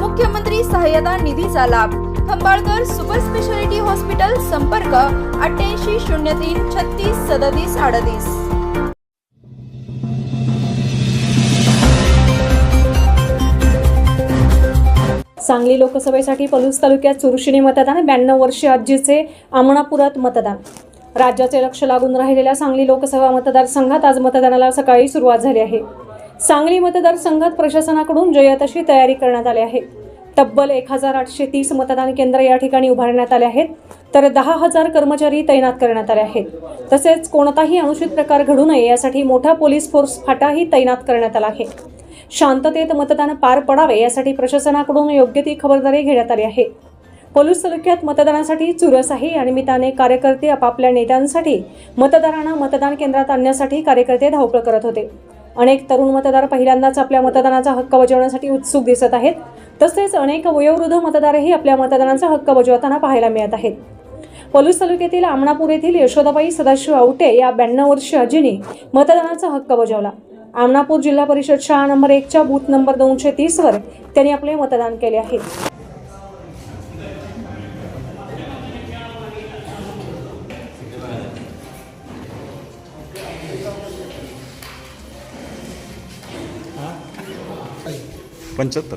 मुख्यमंत्री सहाय्यता निधीचा लाभ. खंबाळकर सुपर स्पेशालिटी हॉस्पिटल संपर्क अठ्ठ्याऐंशी शून्य तीन छत्तीस सदतीस अडतीस. सांगली लोकसभेसाठी पलूस तालुक्यात चुरशिणी मतदान ब्याण्णव वर्षीय आजीचे आमणापुरात मतदान. राज्याचे लक्ष लागून राहिलेल्या सांगली लोकसभा मतदारसंघात आज मतदानाला सकाळी सुरुवात झाली आहे. सांगली मतदारसंघात प्रशासनाकडून जयताशी तयारी करण्यात आली आहे. तब्बल एक हजार आठशे तीस मतदान केंद्र या ठिकाणी उभारण्यात आले आहेत. तर दहा हजार कर्मचारी तैनात करण्यात आले आहेत. तसेच कोणताही अनुचित प्रकार घडू नये यासाठी मोठा पोलीस फोर्स फाटाही तैनात करण्यात आला आहे. शांततेत मतदान पार पडावे यासाठी प्रशासनाकडून योग्य ती खबरदारी घेण्यात आली आहे. पलूस तालुक्यात मतदानासाठी चुरस आहे या निमित्ताने कार्यकर्ते आपापल्या नेत्यांसाठी मतदारांना मतदान केंद्रात आणण्यासाठी कार्यकर्ते धावपळ करत होते. अनेक तरुण मतदार पहिल्यांदाच आपल्या मतदानाचा हक्क बजावण्यासाठी उत्सुक दिसत आहेत. तसेच अनेक वयोवृद्ध मतदारही आपल्या मतदानाचा हक्क बजावताना पाहायला मिळत आहेत. पलूस तालुक्यातील आमणापूर येथील यशोदाबाई सदाशिव आवटे या ब्याण्णव वर्षीय आजीने मतदानाचा हक्क बजावला. आमणापूर जिल्हा परिषद शाळा नंबर एकच्या बूथ नंबर दोनशे तीसवर त्यांनी आपले मतदान केले आहे. पंच्याहत्तर.